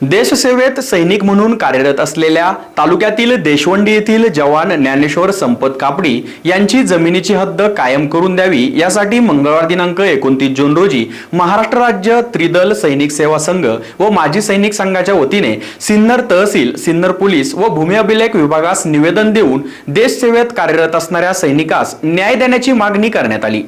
देशसेवेत सैनिक म्हणून कार्यरत असलेल्या तालुक्यातील देशवंडी येथील जवान ज्ञानेश्वर संपत कापडी यांची जमिनीची हद्द कायम करून द्यावी यासाठी मंगळवार दिनांक एकोणतीस जून रोजी महाराष्ट्र राज्य त्रिदल सैनिक सेवा संघ व माजी सैनिक संघाच्या वतीने सिन्नर तहसील सिन्नर पोलीस व भूमी अभिलेख विभागास निवेदन देऊन देशसेवेत कार्यरत असणाऱ्या सैनिकास न्याय देण्याची मागणी करण्यात आली.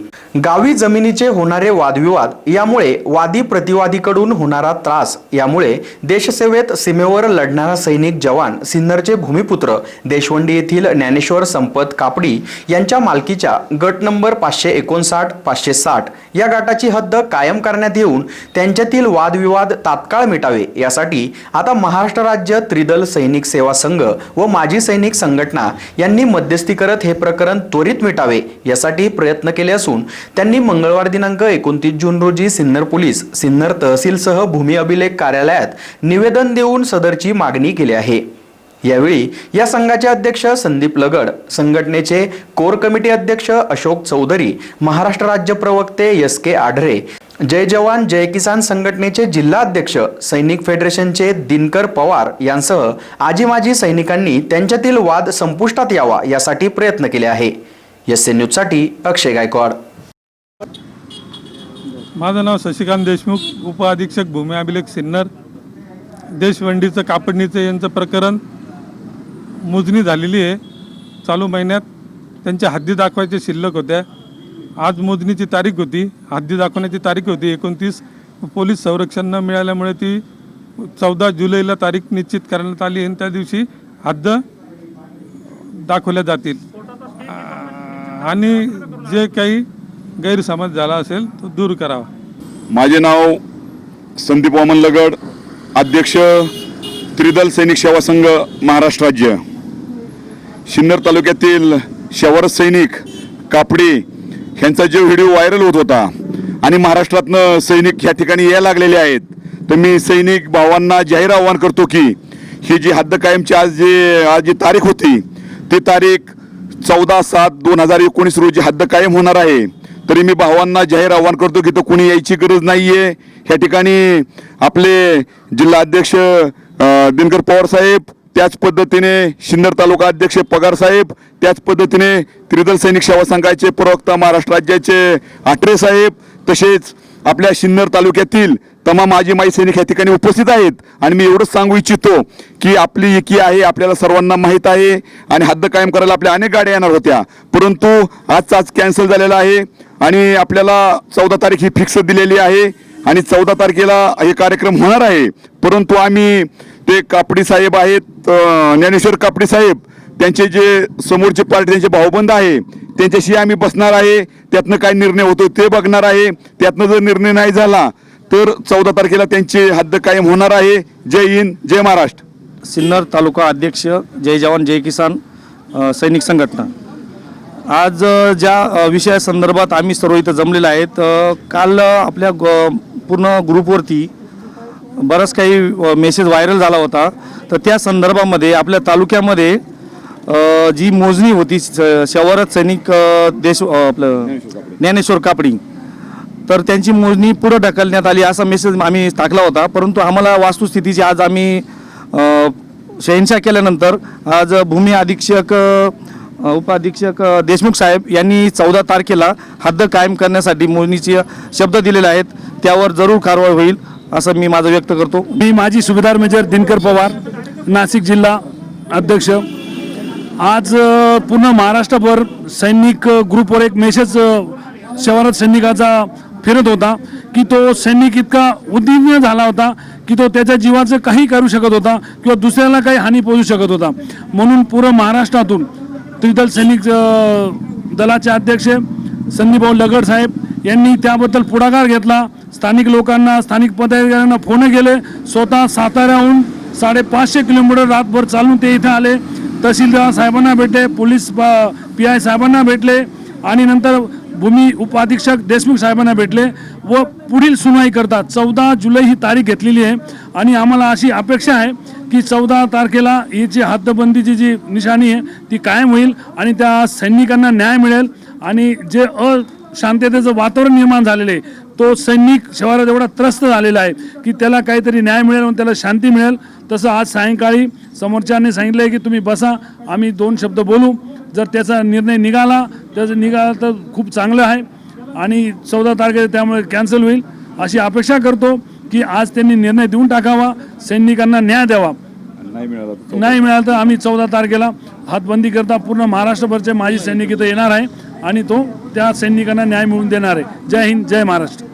गावी जमिनीचे होणारे वादविवाद यामुळे वादी प्रतिवादीकडून होणारा त्रास यामुळे देशसेवेत सीमेवर लढणारा सैनिक जवान सिन्नरचे भूमिपुत्र देशवंडी येथील ज्ञानेश्वर संपत कापडी यांच्या मालकीच्या गट नंबर पाचशे एकोणसाठ पाचशे साठ या गटाची हद्द कायम करण्यात येऊन त्यांच्यातील वादविवाद तात्काळ मिटावे. यासाठी आता महाराष्ट्र राज्य त्रिदल सैनिक सेवा संघ व माजी सैनिक संघटना यांनी मध्यस्थी करत हे प्रकरण त्वरित मिटावे यासाठी प्रयत्न केले असून त्यांनी मंगळवार दिनांक एकोणतीस जून रोजी सिन्नर पोलीस सिन्नर तहसीलसह भूमी अभिलेख कार्यालयात निवेदन देऊन सदरची मागणी केली आहे. यावेळी या संघाचे अध्यक्ष संदीप लगड संघटनेचे कोर कमिटी अध्यक्ष अशोक चौधरी महाराष्ट्र राज्य प्रवक्ते एस के आढरे जय जवान जय किसान संघटनेचे जिल्हा अध्यक्ष सैनिक फेडरेशनचे दिनकर पवार यांसह आजी माजी सैनिकांनी त्यांच्यातील वाद संपुष्टात यावा यासाठी प्रयत्न केले आहे. एस एन न्यूजसाठी अक्षय गायकवाड. माझं नाव शशिकांत देशमुख उपअधीक्षक भूमी अभिलेख सिन्नर. देशवंडीचं कापडणीचं यांचं प्रकरण मोजणी झालेली आहे. चालू महिन्यात त्यांच्या हद्दी दाखवायच्या शिल्लक होत्या. आज मोजणीची तारीख होती. हद्दी दाखवण्याची तारीख होती. एकोणतीस पोलीस संरक्षण न मिळाल्यामुळे ती चौदा जुलैला तारीख निश्चित करण्यात आली आणि त्या दिवशी हद्द दाखवल्या जातील. आणि जे काही गैरसमज झाला असेल तो दूर करावा. माझे नाव संदीप वामन लगड. अध्यक्ष त्रिदल सैनिक सेवा संघ महाराष्ट्र राज्य. सिन्नर तालुक्यातील शवर सैनिक कापडी ह्यांचा जो व्हिडिओ व्हायरल होत होता आणि महाराष्ट्रातनं सैनिक ह्या ठिकाणी यायला लागलेले आहेत तर मी सैनिक भावांना जाहीर आव्हान करतो की ही जी हद्द कायमची आज जी आज जी तारीख होती ती तारीख चौदा सात दोन हजार एकोणीस रोजी हद्द कायम होणार आहे. तरी मी भावांना जाहीर आव्हान करतो की तो कुणी यायची गरज नाही आहे ह्या ठिकाणी आपले जिल्हा अध्यक्ष दिनकर पवार साहेब त्याच पद्धतीने सिन्नर तालुका अध्यक्ष पगार साहेब त्याच पद्धतीने त्रिदल सैनिक सेवा संघाचे प्रवक्ता महाराष्ट्र राज्याचे आठरे साहेब तसेच आपल्या सिन्नर तालुक्यातील तमाम माजी माई सैनिक या ठिकाणी उपस्थित आहेत. आणि मी एवढंच सांगू इच्छितो की आपली एकी आहे आपल्याला सर्वांना माहीत आहे आणि हद्द कायम करायला आपल्या अनेक गाड्या येणार होत्या. परंतु आजचा आज कॅन्सल झालेला आहे आणि आपल्याला चौदा तारीख ही फिक्स दिलेली आहे आणि चौदा तारखेला हे कार्यक्रम होणार आहे. परंतु आम्ही ते कापडी साहेब आहेत ज्ञानेश्वर कापडी साहेब त्यांचे जे समोरचे पार्टी त्यांचे भाऊबंद आहे त्यांच्याशी आम्ही बसणार आहे त्यातनं काय निर्णय होतो ते बघणार आहे. त्यातनं जर निर्णय नाही झाला तर चौदा तारखेला त्यांचे हद्द कायम होणार आहे. जय हिंद जय महाराष्ट्र. सिन्नर तालुका अध्यक्ष जय जवान जय किसान सैनिक संघटना. आज ज्या विषयासंदर्भात आम्ही सर्व इथं जमलेलं आहेत काल आपल्या ग- पूर्ण ग्रुपवरती बराच काही मेसेज व्हायरल झाला होता. तर त्या संदर्भामध्ये आपल्या तालुक्यामध्ये जी मोजणी होती श- शवारत सैनिक देश आपलं ज्ञानेश्वर कापडी. तर त्यांची मोजणी पुढं ढकलण्यात आली असा मेसेज आम्ही टाकला होता. परंतु आम्हाला वास्तुस्थितीची आज आम्ही अ, शहनशाह केल्यानंतर आज भूमी अधीक्षक उपाधीक्षक देशमुख साहेब यांनी चौदा तारखेला हद्द कायम करण्यासाठी मोजणीचे शब्द दिलेले आहेत. त्यावर जरूर कारवाई होईल असं मी माझं व्यक्त करतो. मी माझी सुभेदार मेजर दिनकर पवार नाशिक जिल्हा अध्यक्ष. आज पूर्ण महाराष्ट्रभर सैनिक ग्रुपवर एक मेसेज शहरात सैनिकाचा फिरत होता की तो सैनिक इतका उद्विग्न झाला होता की तो त्याच्या जीवाचं काही करू शकत होता किंवा दुसऱ्याला काही हानी पोहोचू शकत होता. म्हणून पूर्ण महाराष्ट्रातून त्रिदल सैनिक दलाचे अध्यक्ष संदीपभाऊ लगड साहेब यांनी त्याबद्दल पुढाकार घेतला. स्थानिक लोकांना स्थानिक पदाधिकाऱ्यांना फोन केले. स्वतः साताऱ्याहून साडेपाचशे किलोमीटर रातभर चालून ते इथे आले. तहसीलदार साहेबांना भेटले पोलीस पी आय साहेबांना भेटले आणि नंतर भूमी उपाधीक्षक देशमुख साहेबांना भेटले व पुढील सुनवाई करतात. चौदा जुलै ही तारीख घेतलेली आहे आणि आम्हाला अशी अपेक्षा आहे की चौदा तारखेला ही जी हद्दबंदीची जी निशाणी आहे ती कायम होईल आणि त्या सैनिकांना न्याय मिळेल आणि जे अ अशांततेचं वातावरण निर्माण झालेलं आहे. तो सैनिक शहरात एवढा त्रस्त झालेला आहे की त्याला काहीतरी न्याय मिळेल आणि त्याला शांती मिळेल. तसं आज सायंकाळी समोरच्याने सांगितलं आहे की तुम्ही बसा आम्ही दोन शब्द बोलू. जर त्याचा निर्णय निघाला त्याचा निघाला तर खूप चांगलं आहे. आणि चौदा तारखेला त्यामुळे कॅन्सल होईल. अशी अपेक्षा करतो की आज त्यांनी निर्णय देऊन टाकावा सैनिकांना न्याय द्यावा. नाही मिळालं तर आम्ही चौदा तारखेला हातबंदी करता पूर्ण महाराष्ट्रभरचे माजी सैनिक इथं येणार आहे. आणि तो त्या सैनिकांना न्याय मिळवून देणार. आहे जय हिंद जय महाराष्ट्र.